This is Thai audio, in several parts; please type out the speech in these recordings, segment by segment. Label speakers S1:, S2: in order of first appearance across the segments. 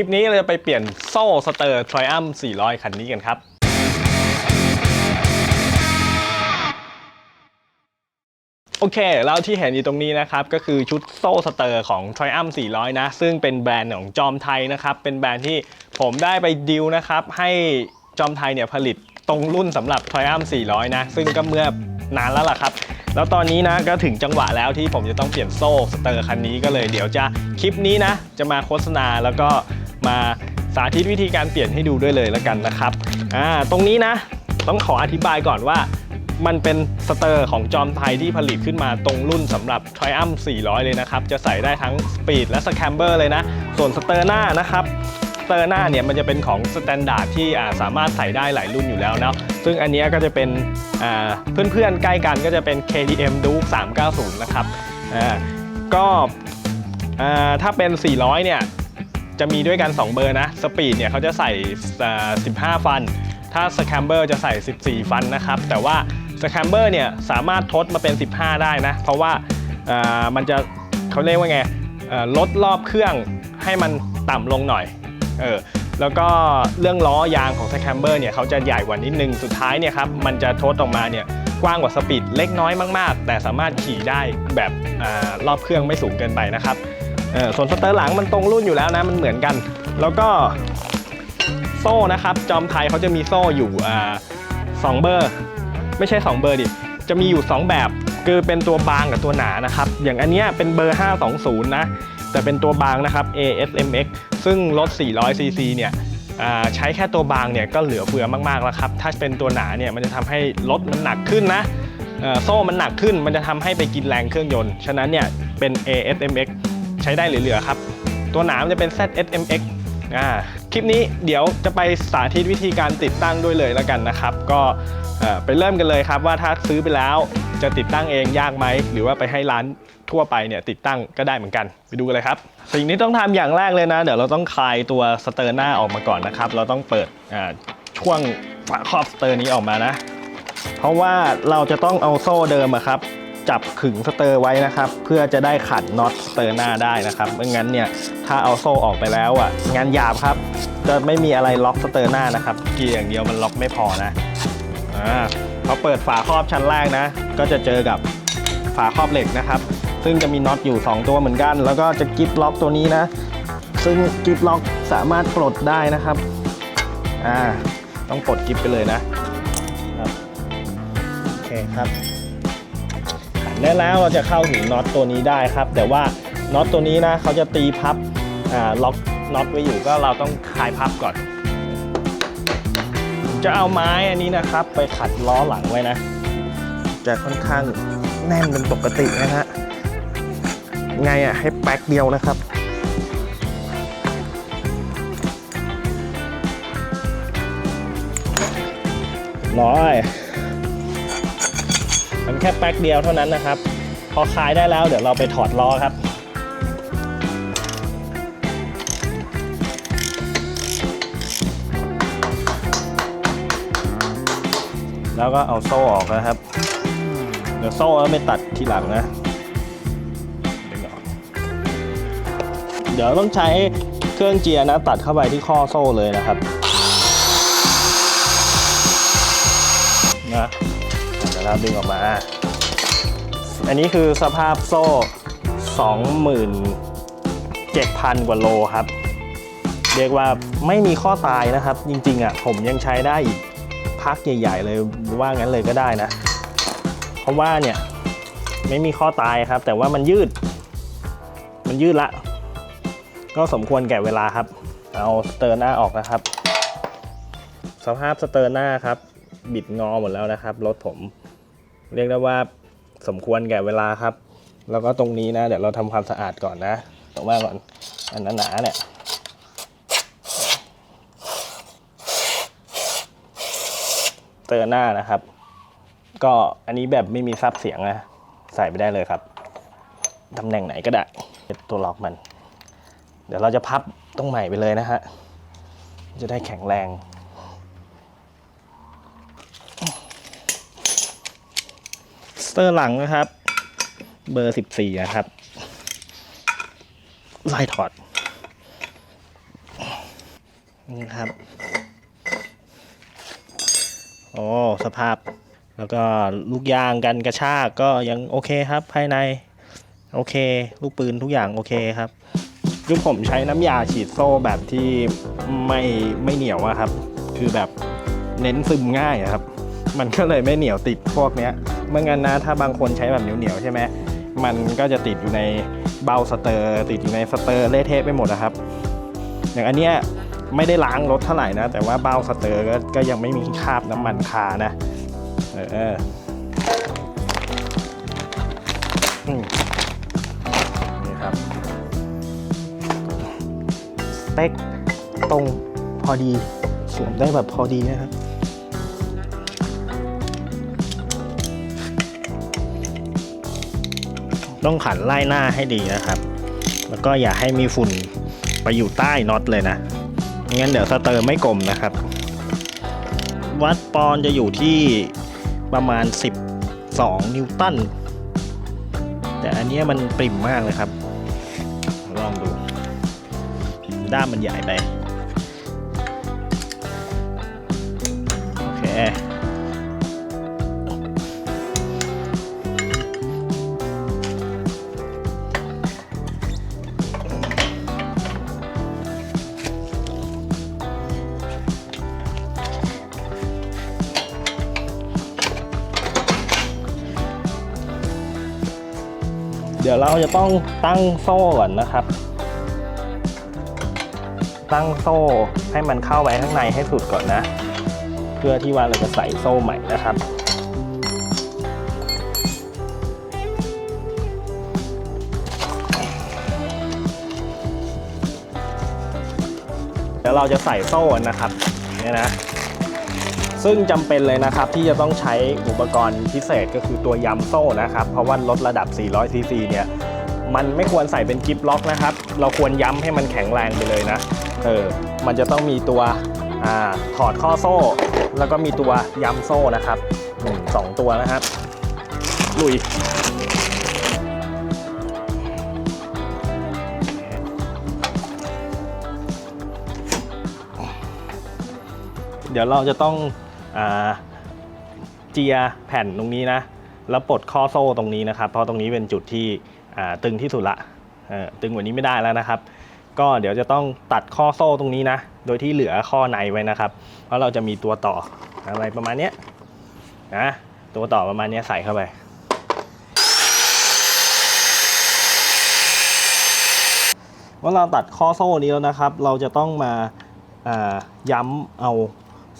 S1: ลิปนี้เราจะไปเปลี่ยนโซ่สเตอร์ Triumph 400 คันนี้กันครับโอเค แล้วที่เห็นอยู่ตรงนี้นะครับ ก็คือชุดโซ่สเตอร์ของ Triumph 400 นะ ซึ่งเป็นแบรนด์ของจอมไทยนะครับ เป็นแบรนด์ที่ผมได้ไปดิวนะครับ ให้จอมไทยเนี่ยผลิตตรงรุ่นสำหรับ Triumph 400 นะ ซึ่งก็เมื่อนานแล้วล่ะครับ แล้วตอนนี้นะก็ถึงจังหวะแล้วที่ผมจะต้องเปลี่ยนโซ่สเตอร์คันนี้ก็เลยเดี๋ยวจะคลิปนี้นะ จะมาโฆษณาแล้วก็ มาสาธิตวิธีการเปลี่ยนให้ดูด้วยเลยแล้วกันนะครับอ่าตรงนี้นะต้องขออธิบายก่อนว่ามันเป็นสเตอร์ของจอมไทยที่ผลิตขึ้นมาตรงรุ่นสำหรับ Triumph 400 เลยนะครับ จะใส่ได้ทั้ง Speed และ Scamber เลยนะ ส่วนสเตอร์หน้านะครับสเตอร์หน้าเนี่ยมันจะเป็นของสแตนดาร์ดที่สามารถใส่ได้หลายรุ่นอยู่แล้วนะซึ่งอันนี้ก็จะเป็นอ่าเพื่อนๆ ใกล้กันก็จะเป็น KTM Duke 390 นะครับก็ถ้าเป็น 400 เนี่ย จะมีด้วยกัน 2 เบอร์นะสปีดเนี่ยเขาจะใส่ 15 ฟัน ถ้าสแคมเบอร์จะใส่ 14 ฟันนะครับ แต่ว่าสแคมเบอร์เนี่ยสามารถทดมาเป็น 15 ได้นะ เพราะว่ามันจะเขาเรียกว่าไงลดรอบเครื่องให้มันต่ำลงหน่อยเออแล้วก็เรื่องล้อยางของสแคมเบอร์เนี่ยเขาจะใหญ่กว่านิดนึง สุดท้ายเนี่ยครับมันจะทดออกมาเนี่ยกว้างกว่าสปีดเล็กน้อยมาก ๆ แต่สามารถขี่ได้แบบอรอบเครื่องไม่สูงเกินไปนะครับ เออส่วนสเตอร์หลังมันตรงรุ่นอยู่แล้วนะ มันเหมือนกัน แล้วก็โซ่นะครับ จอมไทยเขาจะมีโซ่อยู่อ่าสองเบอร์ ไม่ใช่ 2 เบอร์ดิ จะมีอยู่ 2 แบบ คือเป็นตัวบางกับตัวหนานะครับ อย่างอันเนี้ยเป็นเบอร์ 520 นะ แต่เป็นตัวบางนะครับ ASMX ซึ่งรถ 400cc เนี่ยใช้แค่ตัวบางเนี่ยก็เหลือเฟือมากๆแล้วครับ ถ้าเป็นตัวหนาเนี่ยมันจะทำให้รถมันหนักขึ้นนะเอ่อโซ่มันหนักขึ้น มันจะทำให้ไปกินแรงเครื่องยนต์ ฉะนั้นเนี่ยเป็น ASMX ใช้ได้เหลือๆครับ ตัวหนามจะเป็น ZSMX อ่าคลิปนี้เดี๋ยวจะไปสาธิตวิธีการติดตั้งด้วยเลยแล้วกันนะครับ ก็ไปเริ่มกันเลยครับว่าถ้าซื้อไปแล้วจะติดตั้งเองยากไหมหรือว่าไปให้ร้านทั่วไปเนี่ยติดตั้งก็ได้เหมือนกัน ไปดูกันเลยครับ สิ่งที่ต้องทำอย่างแรกเลยนะ เดี๋ยวเราต้องคลายตัวสเตอร์หน้าออกมาก่อนนะครับ เราต้องเปิดช่วงฝาครอบสเตอร์นี้ออกมานะ เพราะว่าเราจะต้องเอาโซ่เดิมครับ จับขึงสเตอร์ไว้นะครับ เพื่อจะได้ขัดน็อตสเตอร์หน้าได้นะครับไม่งั้นเนี่ยถ้าเอาโซ่ออกไปแล้วอะงานหยาบครับ จะไม่มีอะไรล็อกสเตอร์หน้านะครับเกียร์อย่างเดียวมันล็อกไม่พอนะอ่าพอเปิดฝาครอบชั้นแรกนะ ก็จะเจอกับฝาครอบเหล็กนะครับ ซึ่งจะมีน็อตอยู่ 2 ตัวเหมือนกัน แล้วก็จะกิฟล็อกตัวนี้นะ ซึ่งกิฟล็อกสามารถปลดได้นะครับอ่าต้องปลดกิฟไปเลยนะครับโอเคครับ และแล้วเราจะเข้าถึงน็อตตัวนี้ได้ครับ แต่ว่าน็อตตัวนี้นะเขาจะตีพับล็อกน็อตไว้อยู่ก็เราต้องคลายพับก่อน จะเอาไม้อันนี้นะครับ ไปขัดล้อหลังไว้นะ จะค่อนข้างแน่นเป็นปกตินะฮะไงอะให้แป๊กเดียวนะครับร้อย มันแค่แป๊กเดียวเท่านั้นนะครับ พอคลายได้แล้วเดี๋ยวเราไปถอดล้อครับแล้วก็เอาโซ่ออกนะครับ เดี๋ยวโซ่เอาไปตัดทีหลังนะ เดี๋ยวต้องใช้เครื่องเจียนะ ตัดเข้าไปที่ข้อโซ่เลยนะครับ เดี๋ยวเราดึงออกมา อันนี้คือสภาพโซ่ 27,000 กว่าโลครับ เรียกว่าไม่มีข้อตายนะครับ จริงๆอะผมยังใช้ได้อีกพักใหญ่ ๆ เลยว่างั้นเลยก็ได้นะ เพราะว่าเนี่ยไม่มีข้อตายครับ แต่ว่ามันยืด มันยืดละ ก็สมควรแก่เวลาครับ เอาสเตอร์หน้าออกนะครับ สภาพสเตอร์หน้าครับ บิดงอหมดแล้วนะครับรถผม เรียกได้ว่าสมควรแก่เวลาครับ แล้วก็ตรงนี้นะ เดี๋ยวเราทำความสะอาดก่อนนะตรงว่าก่อนอันหนาๆเนี่ยเตอร์หน้านะครับ ก็อันนี้แบบไม่มีซับเสียงนะใส่ไปได้เลยครับตำแหน่งไหนก็ได้ตัวล็อกมัน เดี๋ยวเราจะพับตรงใหม่ไปเลยนะฮะจะได้แข็งแรง สเตอร์หลังนะครับ เบอร์14นะครับไล่ถอดนี่ครับโอ้สภาพ แล้วก็ลูกยางกันกระชากก็ยังโอเคครับ ภายใน โอเค ลูกปืนทุกอย่างโอเคครับคือผมใช้น้ำยาฉีดโซ่แบบที่ไม่ไม่เหนียวอะครับ คือแบบเน้นซึมง่ายครับ มันก็เลยไม่เหนียวติดพวกเนี้ย เมื่องั้นนะถ้าบางคนใช้แบบเหนียวๆใช่ไหมมันก็จะติดอยู่ในเบาสเตอร์ ติดอยู่ในสเตอร์เละเทะไปหมดนะครับ อย่างอันเนี้ยไม่ได้ล้างรถเท่าไหร่นะ แต่ว่าเบ้าสเตอร์ก็ก็ยังไม่มีคราบน้ำมันคานะเอออืมนี่ครับสเต็กตรงพอดีสวมได้แบบพอดีนะครับ ต้องขันไล่หน้าให้ดีนะครับ แล้วก็อย่าให้มีฝุ่นไปอยู่ใต้น็อตเลยนะไม่งั้นเดี๋ยวสเตอร์ไม่กลมนะครับ วัดปอนจะอยู่ที่ประมาณ 12 นิวตันแต่อันนี้มันปริ่มมากเลยครับลองดู ด้ามมันใหญ่ไป โอเค ดี๋ยวเราจะต้องตั้งโซ่ก่อนนะครับ ตั้งโซ่ให้มันเข้าไปข้างในให้สุดก่อนนะ เพื่อที่ว่าเราจะใส่โซ่ใหม่นะครับเดี๋ยวเราจะใส่โซ่นะครับเนี่ยนะ ซึ่งจำเป็นเลยนะครับที่จะต้องใช้อุปกรณ์พิเศษก็คือตัวยำโซ่นะครับ เพราะว่าลดระดับ 400 ซีซีเนี่ยมันไม่ควรใส่เป็นกิฟล็อกนะครับ เราควรย้ำให้มันแข็งแรงไปเลยนะ เออ มันจะต้องมีตัวอถอดข้อโซ่ แล้วก็มีตัวย้ำโซ่นะครับหนึ่งสองตัวนะครับ ลุย เดี๋ยวเราจะต้อง เจียแผ่นตรงนี้นะ แล้วปลดข้อโซ่ตรงนี้นะครับ เพราะตรงนี้เป็นจุดที่ตึงที่สุดละตึงกว่านี้ไม่ได้แล้วนะครับ ก็เดี๋ยวจะต้องตัดข้อโซ่ตรงนี้นะ โดยที่เหลือข้อในไว้นะครับ เพราะเราจะมีตัวต่ออะไรประมาณนี้นะตัวต่อประมาณนี้ใส่เข้าไปเมื่อเราตัดข้อโซ่นี้แล้วนะครับ เราจะต้องมาอ่าย้ำเอา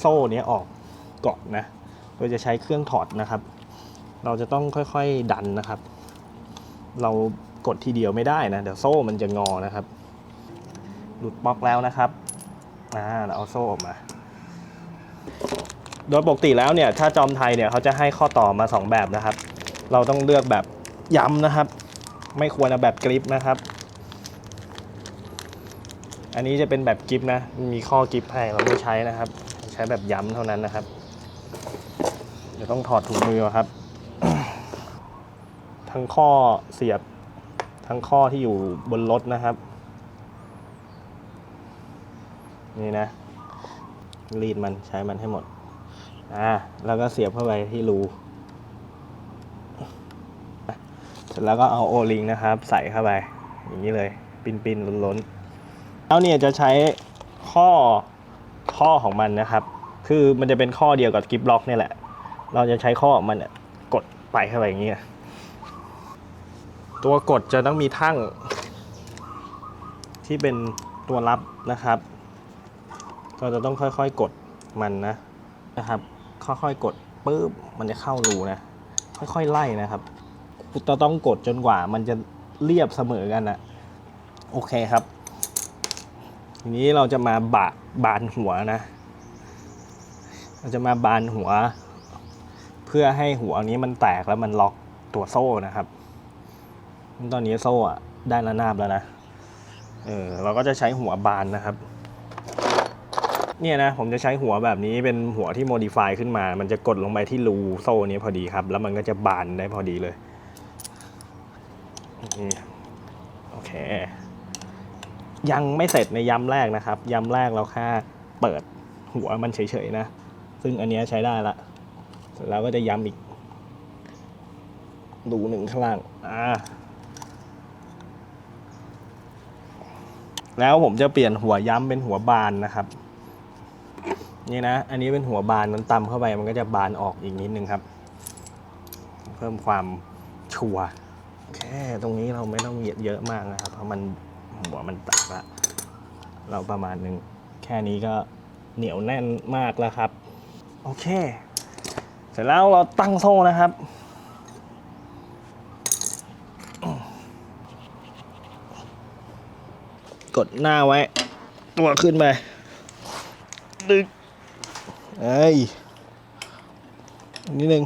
S1: โซ่เนี้ยออก ก่อนนะ โดยจะใช้เครื่องถอดนะครับ เราจะต้องค่อยๆดันนะครับ เรากดทีเดียวไม่ได้นะ เดี๋ยวโซ่มันจะงอนะครับ หลุดบล็อกแล้วนะครับอ่าเราเอาโซ่ออกมา โดยปกติแล้วเนี่ย ถ้าจอมไทยเนี่ยเขาจะให้ข้อต่อมา 2 แบบนะครับ เราต้องเลือกแบบย้ำนะครับ ไม่ควรเอาแบบกริปนะครับ อันนี้จะเป็นแบบกิฟนะ มีข้อกิฟให้เราไม่ใช้นะครับ ใช้แบบย้ำเท่านั้นนะครับ ดี๋ยวต้องถอดถุงมือครับ ทั้งข้อเสียบ ทั้งข้อที่อยู่บนรถนะครับ นี่นะ รีดมันใช้มันให้หมด อ่า แล้วก็เสียบเข้าไปที่รูเสร็จแล้วก็เอาโอลิงนะครับ ใส่เข้าไป อย่างนี้เลย ปินปินล้นล้นๆแล้วเนี่ยจะใช้ข้อข้อของมันนะครับ คือมันจะเป็นข้อเดียวกับกิฟล็อกนี่แหละ เราจะใช้ข้อมันกดไปเข้าไปอย่างเงี้ยตัวกดจะต้องมีทั้งที่เป็นตัวรับนะครับก็จะต้องค่อยๆกดมันนะนะครับ ค่อยๆกดปุ๊บมันจะเข้ารูนะ ค่อยๆไล่นะครับจะต้องกดจนกว่ามันจะเรียบเสมอกันนะโอเคครับ ทีนี้เราจะมาบะบานหัวนะ เราจะมาบานหัว เพื่อให้หัวนี้มันแตกแล้วมันล็อกตัวโซ่นะครับ ตอนนี้โซ่อะได้ระนาบแล้วนะเออเราก็จะใช้หัวบานนะครับ เนี่ยนะผมจะใช้หัวแบบนี้เป็นหัวที่โมดิฟายขึ้นมา มันจะกดลงไปที่รูโซ่นี้พอดีครับ แล้วมันก็จะบานได้พอดีเลยโอเค ยังไม่เสร็จในย้ำแรกนะครับย้ำแรกเราแค่เปิดหัวมันเฉยๆนะ ซึ่งอันนี้ใช้ได้ละ เร็จแล้วก็จะย้ำอีก ดูหนึ่งข้างล่าง อ่า แล้วผมจะเปลี่ยนหัวย้ำเป็นหัวบานนะครับ นี่นะ อันนี้เป็นหัวบานมันตำเข้าไปมันก็จะบานออกอีกนิดนึงครับ เพิ่มความชัวแค่ตรงนี้เราไม่ต้องเหยียดเยอะมากนะครับ เพราะมันหัวมันตักละเราประมาณหนึ่งแค่นี้ก็เหนียวแน่นมากแล้วครับ โอเค เสร็จแล้วเราตั้งโซ่นะครับ กดหน้าไว้ ตัวขึ้นไปดึกเอ้ยนิดนึง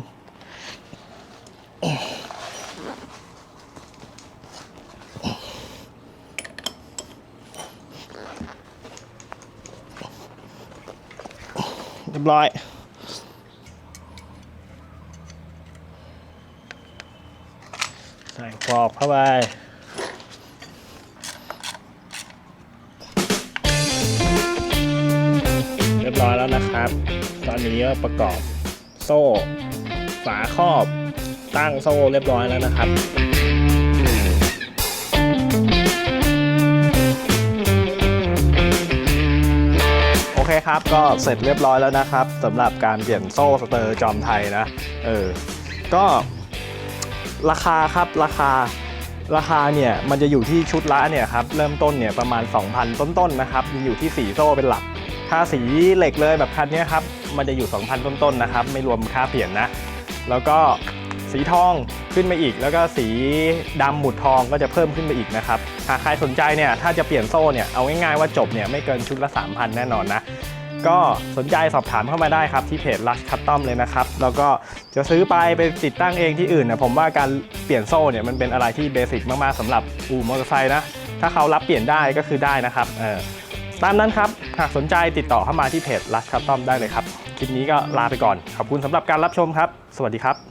S1: เรียบร้อย ใส่ ปอกเข้าไปเรียบร้อยแล้วนะครับ ตอนนี้ก็ประกอบโซ่ ฝาครอบตั้งโซ่เรียบร้อยแล้วนะครับโอเคครับ ก็เสร็จเรียบร้อยแล้วนะครับสำหรับการเปลี่ยนโซ่สเตอร์จอมไทยนะ เออ ก็ ราคาครับราคาราคาเนี่ยมันจะอยู่ที่ชุดละเนี่ยครับเริ่มต้นเนี่ยประมาณ 2,000 ต้นๆนนะครับมีอยู่ที่สีโซ่เป็นหลัก ถ้าสีเหล็กเลยแบบคันเนี้ยครับมันจะอยู่ 2,000 ต้นๆนะครับไม่รวมค่าเปลี่ยนนะ แล้วก็สีทองขึ้นมาอีก แล้วก็สีดำหมุดทองก็จะเพิ่มขึ้นไปอีกนะครับหากใครสนใจเนี่ยถ้าจะเปลี่ยนโซ่เนี่ยเอาง่ายๆว่าจบเนี่ยไม่เกินชุดละ 3,000 แน่นอนนะ ก็สนใจสอบถามเข้ามาได้ครับ ที่เพจรักคัตตอมเลยนะครับ แล้วก็จะซื้อไปไปติดตั้งเองที่อื่นนะผมว่าการเปลี่ยนโซ่เนี่ยมันเป็นอะไรที่เบสิกมากๆสำหรับอู่มอเตอร์ไซค์นะถ้าเขารับเปลี่ยนได้ก็คือได้นะครับเออตามนั้นครับ หากสนใจติดต่อเข้ามาที่เพจรักคัตตอมได้เลยครับ คลิปนี้ก็ลาไปก่อน ขอบคุณสำหรับการรับชมครับ สวัสดีครับ